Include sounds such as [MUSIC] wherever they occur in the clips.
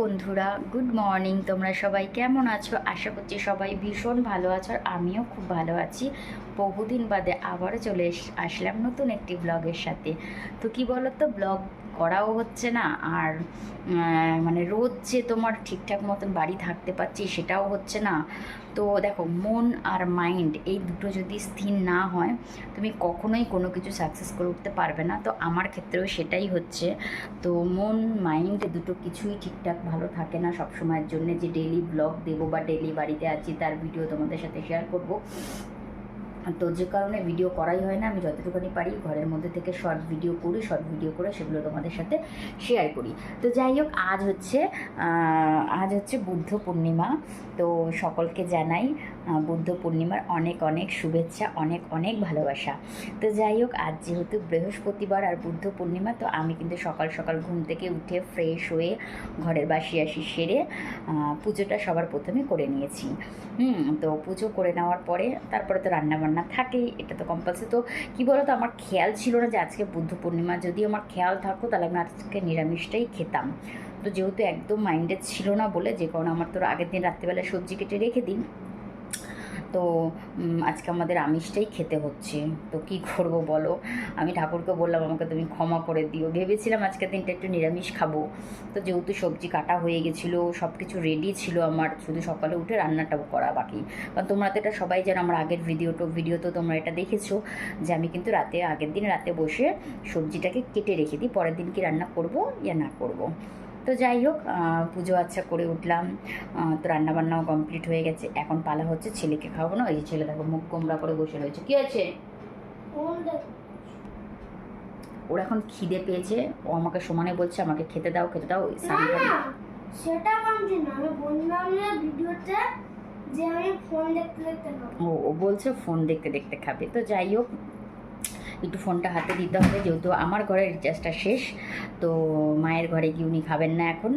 বন্ধুরা good morning তোমরা সবাই কেমন আছো? আশা করছি সবাই ভীষণ ভালো আছো আর আমিও খুব ভালো আছি। বহুদিন বাদে আবারও চলে আসলাম নতুন একটি ব্লগের সাথে। তো কি বলো তো ব্লগ করাও হচ্ছে না। আর মানে রোজ যে তোমার ঠিকঠাক মতন বাড়ি থাকতে পারছি সেটাও হচ্ছে না। তো দেখো, মন আর মাইন্ড এই দুটো যদি স্থির না হয়, তুমি কখনোই কোনো কিছু সাকসেস করে উঠতে পারবে না। তো আমার ক্ষেত্রেও সেটাই হচ্ছে। তো মন, মাইন্ড দুটো কিছুই ঠিকঠাক ভালো থাকে না সব সময়ের জন্য। যে ডেলি ব্লগ দেবো বা ডেলি বাড়িতে আছি, তার ভিডিও তোমাদের সাথে শেয়ার করব। তো যে কারণে ভিডিও করাই হয় না, আমি যতটুকুনি পারি ঘরের মধ্যে থেকে শর্ট ভিডিও করি শর্ট ভিডিও করে সেগুলো তোমাদের সাথে শেয়ার করি। তো যাই হোক, আজ হচ্ছে আজ হচ্ছে বুদ্ধ পূর্ণিমা। তো সকলকে জানাই বুদ্ধ পূর্ণিমার অনেক অনেক শুভেচ্ছা, অনেক অনেক ভালোবাসা। তো যাই হোক, আজ যেহেতু বৃহস্পতিবার আর বুদ্ধ পূর্ণিমা, তো আমি কিন্তু সকাল সকাল ঘুম থেকে উঠে ফ্রেশ হয়ে ঘরের বাসি আসি সেরে পুজোটা সবার প্রথমে করে নিয়েছি। হুম, তো পুজো করে নেওয়ার পরে, তারপরে তো রান্না থাকে থাকেই এটা তো কম্পালসারি তো কী বলো তো আমার খেয়াল ছিল না যে আজকে বুদ্ধ পূর্ণিমা। যদি আমার খেয়াল থাকতো, তাহলে আমি আজকে নিরামিষটাই খেতাম। তো যেহেতু একদম মাইন্ডেড ছিল না বলে, যে কারণে আমার তো আগের দিন রাত্রিবেলা সবজি কেটে রেখে দিই। তো আজকে আমাদের আমিষটাই খেতে হচ্ছে। তো কি করব বলো? আমি ঠাকুরকে বললাম, আমাকে তুমি ক্ষমা করে দিও। ভেবেছিলাম আজকের দিনটা একটু নিরামিষ খাব। তো যেহেতু সবজি কাটা হয়ে গেছিল সব কিছু রেডি ছিল আমার, শুধু সকালে উঠে রান্নাটাও করা বাকি। কারণ তোমরা তো এটা সবাই যেন আমার আগের ভিডিও তো ভিডিও তো তোমরা এটা দেখেছ, যে আমি কিন্তু রাতে, আগের দিন রাতে বসে সবজিটাকে কেটে রেখে দিই, পরের দিন কি রান্না করব, ইয়া না করব। তো যাই হোক পুজো আচ্ছা করে উঠলাম। তো রান্নাবান্নাও কমপ্লিট হয়ে গেছে। এখন পালা হচ্ছে ছেলেকে খাওয়াবো না ওই যে ছেলে দেখো মুখ কোমরা করে বসে রয়েছে। কি আছে ওর এখন খিদে পেয়েছে। ও আমাকে সমানে বলছে আমাকে খেতে দাও খেতে দাও সেটা বলছি না। আমি বললাম না ভিডিওতে যে আমি ফোন দেখতে দেখতে খাব। ও ও বলছে ফোন দেখতে দেখতে খাবে। তো যাই হোক একটু ফোনটা হাতে দিতে হবে যেহেতু আমার ঘরের রিচার্জটা শেষ তো মায়ের ঘরে গিয়ে উনি খাবেন না এখন।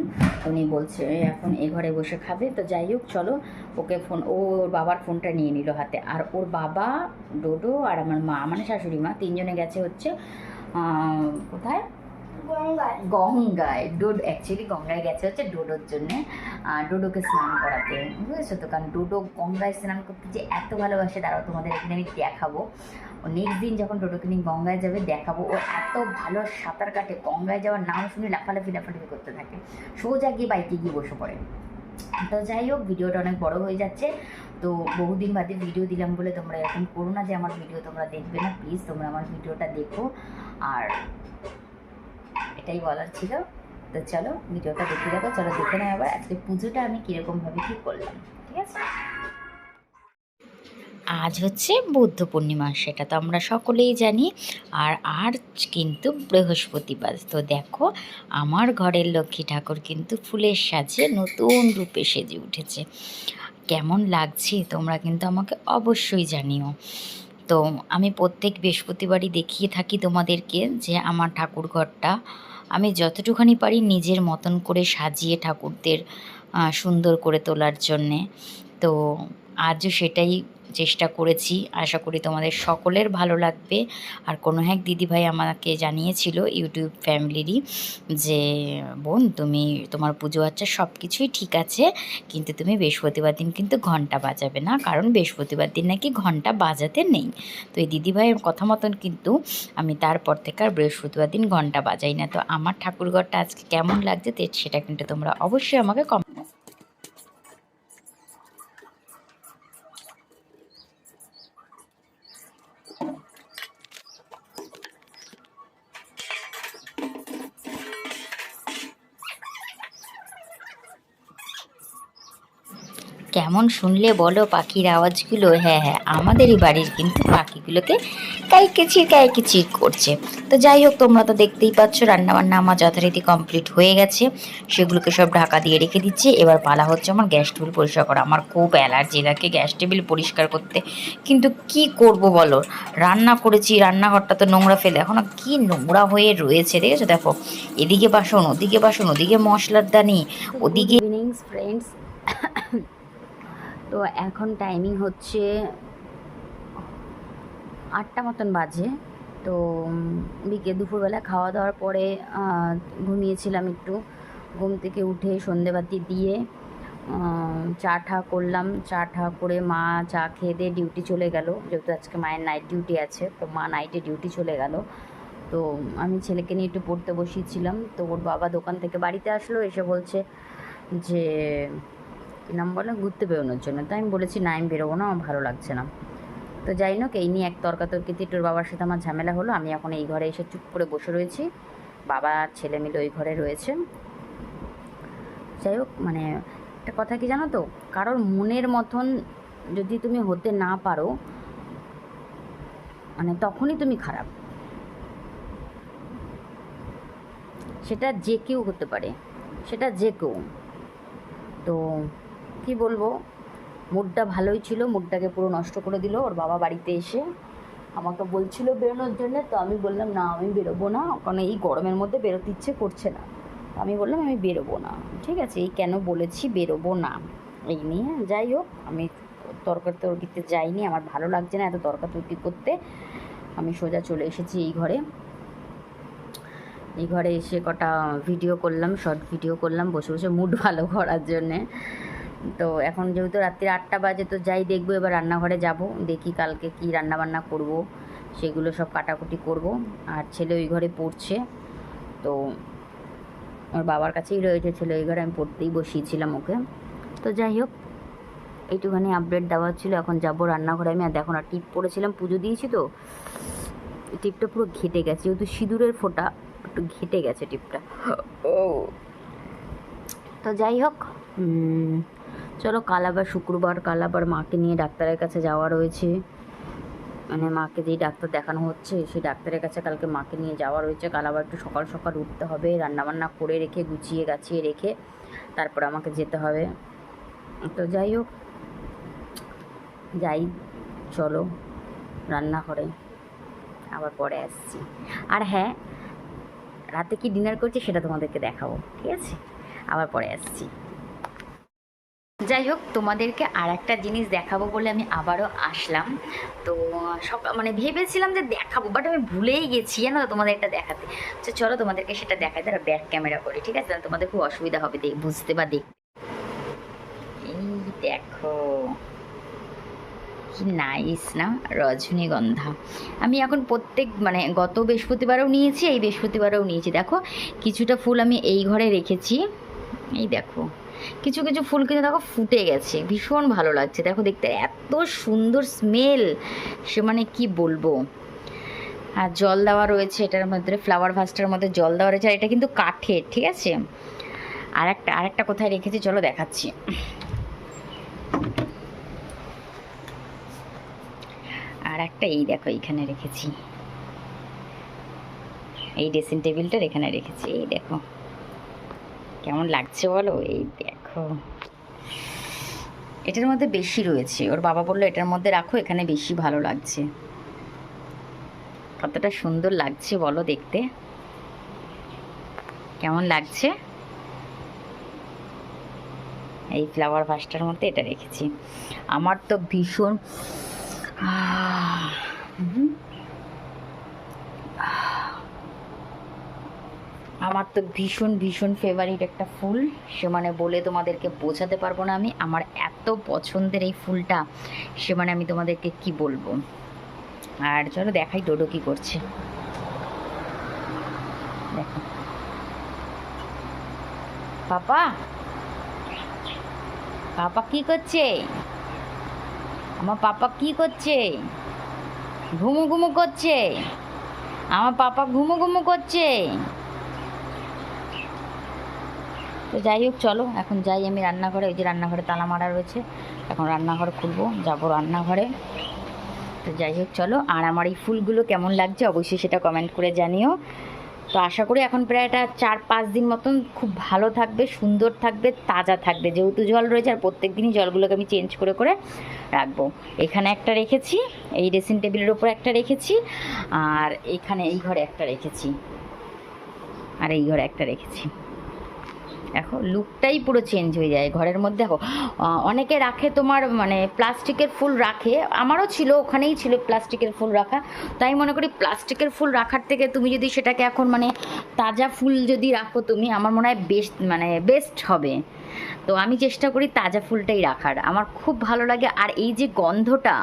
উনি বলছে এখন এ ঘরে বসে খাবে। তো যাই হোক চলো ওকে ফোন ও ওর বাবার ফোনটা নিয়ে নিল হাতে। আর ওর বাবা ডোডো আর আমার মা মানে শাশুড়ি মা তিনজনে গেছে হচ্ছে কোথায়? গঙ্গায়। গঙ্গায়। ডোড অ্যাকচুয়ালি গঙ্গায় গেছে হচ্ছে ডোডোর জন্যে। ডোডোকে স্নান করাতে। বুঝেছ তো? কারণ ডোডো গঙ্গায় স্নান করতে যে এত ভালোবাসে দাঁড়াও তোমাদের এখানে আমি দেখাবো। ও নেক্সট দিন যখন ডোডোকে নিয়ে গঙ্গায় যাবে, দেখাবো ও এত ভালো সাঁতার কাটে। গঙ্গায় যাওয়ার নাম শুনে লাফালাফি লাফালাফি করতে থাকে। সোজা গিয়ে বাইকে গিয়ে বসে পড়ে। তো যাই হোক, ভিডিওটা অনেক বড় হয়ে যাচ্ছে। তো বহুদিন বাদে ভিডিও দিলাম বলে তোমরা এরকম করো না যে আমার ভিডিও তোমরা দেখবে না। প্লিজ তোমরা আমার ভিডিওটা দেখো। আর এটাই বলার ছিল। তো চলো ভিডিওটা দেখতে দেখো চলো দেখে নাও এবার আজকে পুজোটা আমি কীরকমভাবে কী করলাম, ঠিক আছে? আজ হচ্ছে বৌদ্ধ পূর্ণিমা, সেটা তো আমরা সকলেই জানি। আর আর কিন্তু বৃহস্পতিবার, তো দেখো আমার ঘরের লক্ষ্মী ঠাকুর কিন্তু ফুলের সাজে নতুন রূপে সেজে উঠেছে। কেমন লাগছে তোমরা কিন্তু আমাকে অবশ্যই জানিও। তো আমি প্রত্যেক বৃহস্পতিবারই দেখিয়ে থাকি তোমাদেরকে যে আমার ঠাকুর ঘরটা আমি যতটুখানি পারি নিজের মতন করে সাজিয়ে ঠাকুরদের সুন্দর করে তোলার জন্যে। তো আজও সেটাই চেষ্টা করেছি। আশা করি তোমাদের সকলের ভালো লাগবে। আর কোনো এক দিদিভাই আমাকে জানিয়েছিল ইউটিউব ফ্যামিলিরই যে, বোন, তুমি, তোমার পুজো আচ্ছা সব কিছুই ঠিক আছে, কিন্তু তুমি বৃহস্পতিবার দিন কিন্তু ঘণ্টা বাজাবে না, কারণ বৃহস্পতিবার দিন নাকি ঘণ্টা বাজাতে নেই। তো এই দিদিভাইয়ের কথা মতন কিন্তু আমি তারপর থেকে আর বৃহস্পতিবার দিন ঘণ্টা বাজাই না। তো আমার ঠাকুরঘরটা আজকে কেমন লাগছে সেটা কিন্তু তোমরা অবশ্যই আমাকে কম কেমন শুনলে বলো পাখির আওয়াজগুলো? হ্যাঁ হ্যাঁ আমাদেরই বাড়ির কিন্তু পাখিগুলোকে কাইকিচির কাইকিচির করছে। তো যাই হোক, তোমরা তো দেখতেই পাচ্ছ, রান্নাবান্না আমার যথারীতি কমপ্লিট হয়ে গেছে। সেগুলোকে সব ঢাকা দিয়ে রেখে দিচ্ছি। এবার পালা হচ্ছে আমার গ্যাস টেবিল পরিষ্কার করা। আমার খুব অ্যালার্জি থাকে গ্যাস টেবিল পরিষ্কার করতে। কিন্তু কি করব বলো? রান্না করেছি, রান্নাঘরটা তো নোংরা ফেলে। এখনও কি নোংরা হয়ে রয়েছে, দেখেছ? দেখো, এদিকে বাসন, ওদিকে বাসন, ওদিকে মশলার দানি, ওদিকে ফ্রেন্ডস [COUGHS] তো এখন টাইমিং হচ্ছে আটটা মতন বাজে। তো বিকে দুপুরবেলা খাওয়া দাওয়ার পরে ঘুমিয়েছিলাম একটু। ঘুম থেকে উঠে সন্ধেবাতি দিয়ে চা ঠা করলাম। চা ঠা করে মা চা খেয়ে দিয়ে ডিউটি চলে গেল। যেহেতু আজকে মায়ের নাইট ডিউটি আছে, তো মা নাইটে ডিউটি চলে গেল। তো, আমি ছেলেকে নিয়ে একটু পড়তে বসিয়েছিলাম। তো ওর বাবা দোকান থেকে বাড়িতে আসলো, এসে বলছে যে, কী নাম বলে? ঘুরতে বেরোনোর জন্য। তো আমি বলেছি, না, আমি বেরোবো না, আমার ভালো লাগছে না। তো যাই হোক এই নিয়ে এক তর্কাতর্কিতে তোর বাবার সাথে আমার ঝামেলা হলো। আমি এখন এই ঘরে এসে চুপ করে বসে রয়েছি। বাবা আর ছেলে মিলে ওই ঘরে রয়েছে। যাই হোক মানে একটা কথা কি জানো তো? কারোর মনের মতন যদি তুমি হতে না পারো মানে তখনই তুমি খারাপ। সেটা যে কেউ হতে পারে। সেটা যে কেউ। তো কি বলব? মুডটা ভালোই ছিল, মুডটাকে পুরো নষ্ট করে দিল। ওর বাবা বাড়িতে এসে আমাকে বলছিল বেরোনোর জন্য, তো আমি বললাম, না, আমি বেরোবো না। কারণ এই গরমের মধ্যে বেরোতে ইচ্ছে করছে না। আমি বললাম, আমি বেরোবো না। ঠিক আছে, এই কেন বলেছি বেরোবো না? এই নিয়ে যাই হোক, আমি তরকার তরকিতে যাইনি। আমার ভালো লাগছে না এত তর্কাতর্কি করতে। আমি সোজা চলে এসেছি এই ঘরে। এই ঘরে এসে কটা ভিডিও করলাম শর্ট ভিডিও করলাম, বসে বসে মুড ভালো করার জন্যে। তো এখন যেহেতু রাত্রি আটটা বাজে, তো যাই দেখব, এবার রান্নাঘরে যাব, দেখি কালকে কি রান্না বান্না করব, সেগুলো সব কাটাকুটি করব। আর ছেলে ওই ঘরে পড়ছে, তো ওর বাবার কাছেই রয়েছে ছেলে, ওই ঘরে আমি পড়তেই বসিয়েছিলাম ওকে। তো যাই হোক, এইটুখানি আপডেট দেওয়া ছিল, এখন যাব রান্নাঘরে। আমি আর দেখো না, টিপ পড়েছিলাম, পুজো দিয়েছি তো, টিপটা পুরো ঘেটে গেছে, যেহেতু সিঁদুরের ফোঁটা, একটু ঘেটে গেছে টিপটা। ও, তো যাই হোক চলো কাল আবার শুক্রবার, কাল আবার মাকে নিয়ে ডাক্তারের কাছে যাওয়া রয়েছে। মানে মাকে যেই ডাক্তার দেখানো হচ্ছে, সেই ডাক্তারের কাছে কালকে মাকে নিয়ে যাওয়া রয়েছে। কাল আবার একটু সকাল সকাল উঠতে হবে, রান্নাবান্না করে রেখে, গুছিয়ে গাছিয়ে রেখে তারপর আমাকে যেতে হবে। তো যাই হোক, যাই, চলো রান্নাঘরে। আবার পরে আসছি। আর হ্যাঁ রাতে কি ডিনার করছি সেটা তোমাদেরকে দেখাবো, ঠিক আছে? আবার পরে আসছি। যাই হোক তোমাদেরকে আর একটা জিনিস দেখাবো বলে আমি আবারও আসলাম। তো, সব মানে ভেবেছিলাম যে দেখাবো বাট আমি ভুলেই গেছি তো তোমাদের এটা দেখাতে। তো চলো তোমাদেরকে সেটা দেখাই তারা ব্যাক ক্যামেরা করে, ঠিক আছে? তাহলে তোমাদের খুব অসুবিধা হবে বুঝতে বা দেখতে এই দেখো, কি নাইস না, রজনীগন্ধা। আমি এখন প্রত্যেক মানে গত বৃহস্পতিবারও নিয়েছি, এই বৃহস্পতিবারেও নিয়েছি। দেখো, কিছুটা ফুল আমি এই ঘরে রেখেছি। এই দেখো। কিছু কিছু ফুল কিন্তু দেখো ফুটে গেছে। ভীষণ ভালো লাগছে। দেখো দেখতে, এত সুন্দর স্মেল সে মানে কি বলব? আর জল দেওয়া রয়েছে, এটার মধ্যে ফ্লাওয়ার ভাসটার মধ্যে জল দেওয়া রয়েছে, আর এটা কিন্তু কাঠের, ঠিক আছে? আর একটা আর একটা কোথায় রেখেছি, চলো দেখাচ্ছি। আর একটা এই দেখো, এইখানে রেখেছি। এই ড্রেসিং টেবিলটার এখানে রেখেছি, এই দেখো। কেমন লাগছে বলো? এই দেখো। এটার মধ্যে বেশি রয়েছে। ওর বাবা বলল, এটার মধ্যে রাখো, এখানে বেশি ভালো লাগছে। কতটা সুন্দর লাগছে বলো দেখতে। কেমন লাগছে? এই ফ্লাওয়ার ভাসটার মধ্যে এটা রেখেছি। আমার তো ভীষণ হুম। আমার তো ভীষণ ভীষণ ফেভারিট একটা ফুল। সে মানে বলে তোমাদেরকে বোঝাতে পারব না আমি। আমার এত পছন্দের এই ফুলটা, সে মানে আমি তোমাদেরকে কি বলব? আর চলো দেখাই ডোডো কি করছে। পাপা পাপা কি করছে? আমার পাপা কি করছে? ঘুমু ঘুমু করছে। আমার পাপা ঘুমু ঘুমু করছে। তো যাই হোক, চলো, এখন যাই আমি রান্নাঘরে। ওই যে রান্নাঘরে তালা মারা রয়েছে, এখন রান্নাঘর খুলবো। যাব রান্নাঘরে। তো যাই হোক, চলো, আর আমার এই ফুলগুলো কেমন লাগছে অবশ্যই সেটা কমেন্ট করে জানিও। তো আশা করি এখন প্রায় এটা চার পাঁচ দিন মতন খুব ভালো থাকবে, সুন্দর থাকবে, তাজা থাকবে। যেহেতু জল রয়েছে আর প্রত্যেক দিনই জলগুলোকে আমি চেঞ্জ করে করে রাখব। এখানে একটা রেখেছি, এই ড্রেসিং টেবিলের ওপর একটা রেখেছি, আর এখানে এই ঘরে একটা রেখেছি। আর এই ঘরে একটা রেখেছি। দেখো লুকটাই পুরো চেঞ্জ হয়ে যায়। ঘরের মধ্যে দেখো অনেকে রাখে তোমার মানে প্লাস্টিকের ফুল রাখে। আমারও ছিল, ওখানেই ছিল প্লাস্টিকের ফুল রাখা। তাই মনে করি প্লাস্টিকের ফুল রাখার থেকে তুমি যদি সেটাকে এখন মানে তাজা ফুল যদি রাখো তুমি, আমার মনে হয় বেস্ট মানে বেস্ট হবে। তো আমি চেষ্টা করি তাজা ফুলটাই রাখার। আমার খুব ভালো লাগে। আর এই যে গন্ধটা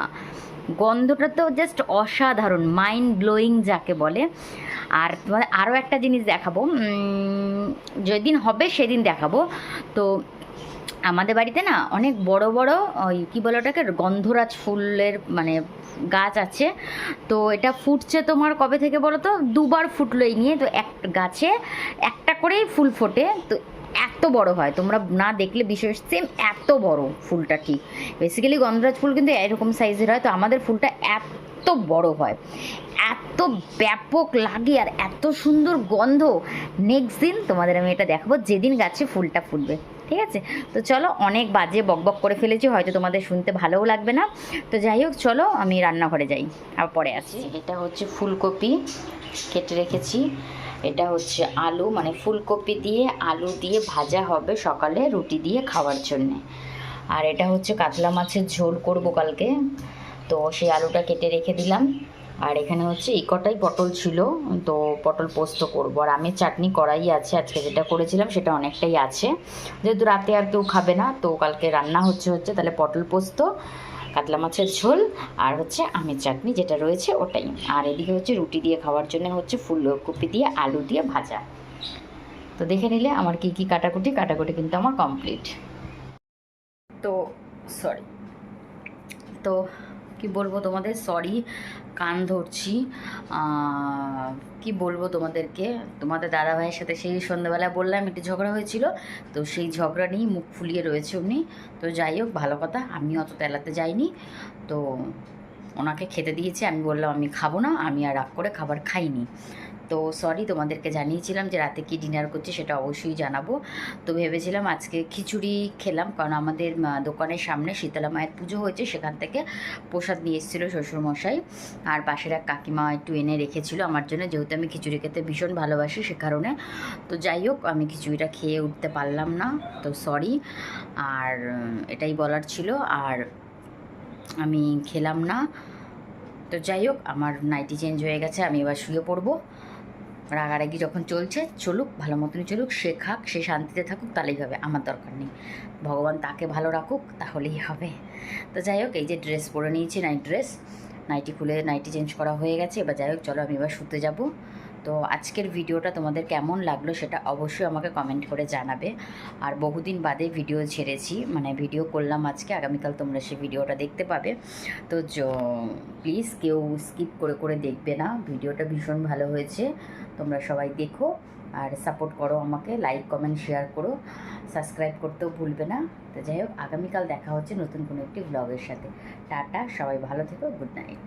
গন্ধটা তো জাস্ট অসাধারণ মাইন্ড ব্লোয়িং যাকে বলে। আর তোমার আরও একটা জিনিস দেখাবো যেদিন হবে সেদিন দেখাবো। তো আমাদের বাড়িতে না অনেক বড় বড় ওই কী বলে ওটাকে, গন্ধরাজ ফুলের মানে গাছ আছে। তো এটা ফুটছে তোমার কবে থেকে বলো তো? দুবার ফুটলো এই নিয়ে। তো এক গাছে একটা করেই ফুল ফোটে। তো এত বড় হয়। তোমরা না দেখলে বিশেষ সেম এত বড় ফুলটা ঠিক বেসিক্যালি গন্ধরাজ ফুল কিন্তু এরকম সাইজের হয়, তো আমাদের ফুলটা এত বড় হয়। এত ব্যাপক লাগে আর এত সুন্দর গন্ধ। নেক্সট দিন তোমাদের আমি এটা দেখাবো, যেদিন গাছে ফুলটা ফুটবে। ঠিক আছে? তো চলো অনেক বাজে বকবক করে ফেলেছি, হয়তো তোমাদের শুনতে ভালোও লাগবে না। তো যাই হোক, চলো আমি রান্নাঘরে যাই আর পরে আসছি। এটা হচ্ছে ফুলকপি, কেটে রেখেছি। এটা হচ্ছে আলু মানে ফুলকপি দিয়ে আলু দিয়ে ভাজা হবে সকালে রুটি দিয়ে খাওয়ার জন্যে। আর এটা হচ্ছে কাতলা মাছের ঝোল করব কালকে। তো সেই আলুটা কেটে রেখে দিলাম। আর এখানে হচ্ছে এই কটাই পটল ছিল, তো পটল পোস্ত করব। আর আমি চাটনি করাই আছে, আজকে যেটা করেছিলাম সেটা অনেকটাই আছে। যেহেতু রাতে আর কেউ খাবে না, তো কালকে রান্না হচ্ছে হচ্ছে তাহলে পটল পোস্ত কাতলা মাছের ঝোল আর হচ্ছে আমের চাটনি যেটা রয়েছে ওটাই। আর এদিকে হচ্ছে রুটি দিয়ে খাওয়ার জন্য হচ্ছে ফুলকপি দিয়ে আলু দিয়ে ভাজা। তো দেখে নিলে আমার কি কি কাটাকুটি কাটাকুটি কিন্তু আমার কমপ্লিট তো সরি তো কি বলব তোমাদের? সরি কান ধরছি। কি বলব তোমাদেরকে? তোমাদের দাদা ভাইয়ের সাথে সেই সন্ধ্যাবেলা বললাম, একটু ঝগড়া হয়েছিল, তো সেই ঝগড়া নিয়েই মুখ ফুলিয়ে রয়েছে উনি। তো যাই হোক, ভালো কথা, আমি অত তেলাতে যাইনি। তো ওনাকে খেতে দিয়েছি, আমি বললাম, আমি খাব না, আমি আর রাগ করে খাবার খাইনি। তো সরি তোমাদেরকে জানিয়েছিলাম যে রাতে কি ডিনার করছি সেটা অবশ্যই জানাব। তো ভেবেছিলাম আজকে খিচুড়ি খেলাম কারণ আমাদের দোকানের সামনে শীতলা মায়ের পুজো হয়েছে, সেখান থেকে প্রসাদ নিয়ে এসেছিল শ্বশুরমশাই। আর পাশের এক কাকিমা একটু এনে রেখেছিল আমার জন্য, যেহেতু আমি খিচুড়ি খেতে ভীষণ ভালোবাসি সে কারণে। তো যাই হোক, আমি খিচুড়িটা খেয়ে উঠতে পারলাম না, তো সরি আর এটাই বলার ছিল। আর আমি খেলাম না। তো যাই হোক, আমার নাইটি চেঞ্জ হয়ে গেছে, আমি এবার শুয়ে পড়ব। রাগারাগি যখন চলছে, চলুক, ভালো মতনই চলুক, সে খাক, সে শান্তিতে থাকুক, তাহলেই হবে, আমার দরকার নেই। ভগবান তাকে ভালো রাখুক, তাহলেই হবে। তো যাই হোক, এই যে ড্রেস পরে নিয়েছি নাইট ড্রেস নাইটি খুলে নাইটি চেঞ্জ করা হয়ে গেছে, এবার যাই হোক, চলো আমি এবার শুতে যাব। তো আজকের ভিডিওটা তোমাদের কেমন লাগল সেটা অবশ্যই আমাকে কমেন্ট করে জানাবে। আর বহুদিন বাদে ভিডিও ছেড়েছি মানে ভিডিও করলাম আজকে, আগামীকাল তোমরা সেই ভিডিওটা দেখতে পাবে। তো প্লিজ কেউ স্কিপ করে করে দেখবে না, ভিডিওটা ভীষণ ভালো হয়েছে। তোমরা সবাই দেখো, আর সাপোর্ট করো আমাকে লাইক কমেন্ট শেয়ার করো। সাবস্ক্রাইব করতেও ভুলবে না। তো যাই হোক, আগামীকাল দেখা হচ্ছে নতুন কোনো একটি ব্লগের সাথে। টাটা, সবাই ভালো থেকো গুড নাইট